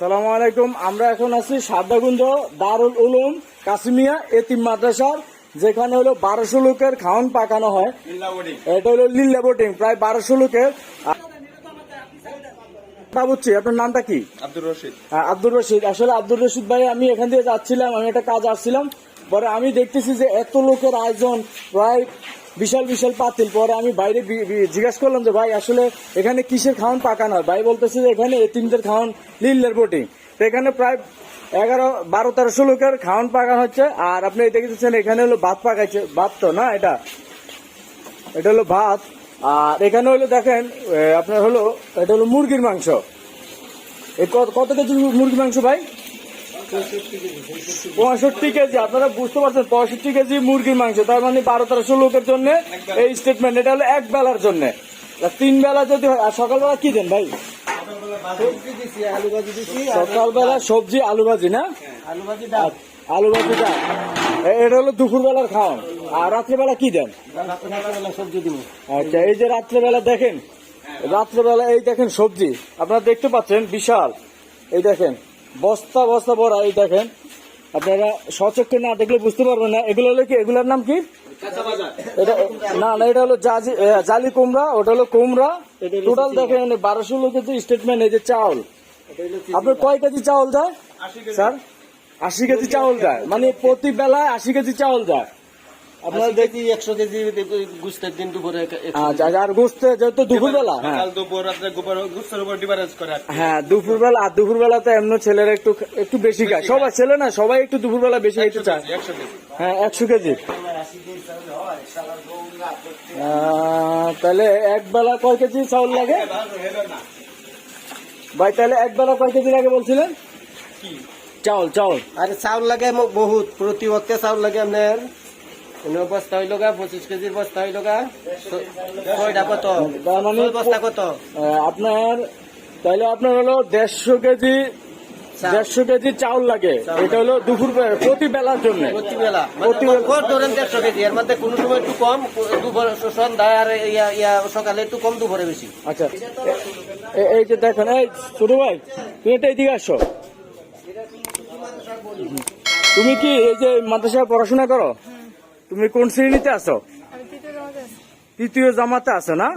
সালাম আলাইকুম। আমরা এখন আছি সারদাগুঞ্জ দারুল উলুম কাসিমিয়া এতিম মাদ্রাসার যেখানে হলো বারোশো লোকের খাওয়ান পাকানো হয়। এটা হলো লিল্লা বোটিং প্রায় বারোশো লোকের। বুঝছি আপনার নামটা কি? আব্দুর রশিদ। হ্যাঁ, আব্দুর রশিদ। আসলে আব্দুর রশিদ ভাই আমি এখান দিয়ে যাচ্ছিলাম আমি একটা কাজ আসছিলাম। পরে আমি দেখতেছি যে এত লোকের আয়োজন প্রায় বিশাল বিশাল পাতিল। পরে আমি বাইরে জিজ্ঞাসা করলাম যে, ভাই, আসলে এখানে কিসের খাওয়ান পাকানো হয় ভাই বলতেছে যে, এখানে এতিমদের খাওয়ান লিল্লের বোটিং। তো এখানে প্রায় এগারো, বারো তেরোশো লোকের খাওয়ান পাকানো হচ্ছে। আর আপনি দেখতেছেন, এখানে হলো ভাত পাকাইছে। ভাত তো না এটা? এটা হলো ভাত। আর এখানে হলো দেখেন আপনার হলো, এটা হলো মুরগির মাংস। কত কেজি মুরগির মাংস ভাই? পঁয়ষট্টি কেজি, আপনারা বুঝতে পারছেন, পঁয়ষট্টি কেজি মুরগির মাংস, তার মানে বারো তেরোশো লোকের জন্য এই স্টেটমেন্ট এটা হলো এক বেলার জন্য। তিন বেলা যদি হয়, আর সকালবেলা কি দেন ভাই? ভাজি সকালবেলা সবজি আলু ভাজি না? আলু ভাজি ডাল। আলু ভাজিটা এ- এটা হলো দুপুর বেলার খাওয়ান। আর রাত্রেবেলা কি দেন? আচ্ছা এই যে রাত্রেবেলা দেখেন, রাত্রেবেলা এই দেখেন সবজি, আপনারা দেখতে পাচ্ছেন, বিশাল। এই দেখেন বস্তা বস্তা ভরা এই দেখেন। আপনারা সচক্ষে না দেখলে বুঝতে পারবেন না। এগুলো হলো কি? এগুলোর নাম কি? এটা না না এটা হলো জালি কুমড়া ওটা হলো কুমড়া। টোটাল দেখেন বারোশো লোকের যে স্টেটমেন্ট এই যে চাউল। আপনার কয় কেজি চাউল দেয় স্যার আশি কেজি চাউল দেয় মানে প্রতি বেলায় আশি কেজি চাউল যায়। আপনার দেখি একশো কেজি গুস্তের দিন দুপুরে আচ্ছা আর গোস্ত যেহেতু দুপুরবেলা হ্যাঁ। দুপুর রাত্রে গুস্তের উপর ডিফারেন্স করে হ্যাঁ দুপুরবেলা আর দুপুরবেলা তো এমন ছেলেরা একটু একটু বেশি খায়। সবাই ছেলে না সবাই একটু দুপুরবেলা বেশি খেতে চায়। কেজি হ্যাঁ একশো কেজি। তাহলে এক বেলা কয় কেজি চাউল লাগে? ভাই তাহলে এক বেলা কয় কেজি লাগে বলছিলেন? চাউল চাউল। আরে চাউল লাগে মোক বহুত প্রতি চাউল লাগে আপনার এনে বস্তা হইল গা পঁচিশ কেজির বস্তা হইল গা ছয়টা কত? বস্তা কত? আপনার তাহলে আপনার হলো দেড়শো কেজি। দেড়শো কেজি চাউল লাগে। এটা হলো দুপুর প্রতি বেলার জন্য। ধরেন দেড়শো কেজি এর মধ্যে কোনো সময় একটু কম দুপুর সন্ধ্যায় আর ইয়া সকালে একটু কম দুপুরে বেশি আচ্ছা। এই যে দেখেন এই ছোট ভাই তুমি এটা এদিকে আসো। তুমি কি এই যে মাদ্রাসায় পড়াশোনা করো? তুমি কোন শ্রেণীতে আছো? তৃতীয় জমাতে আছি। না?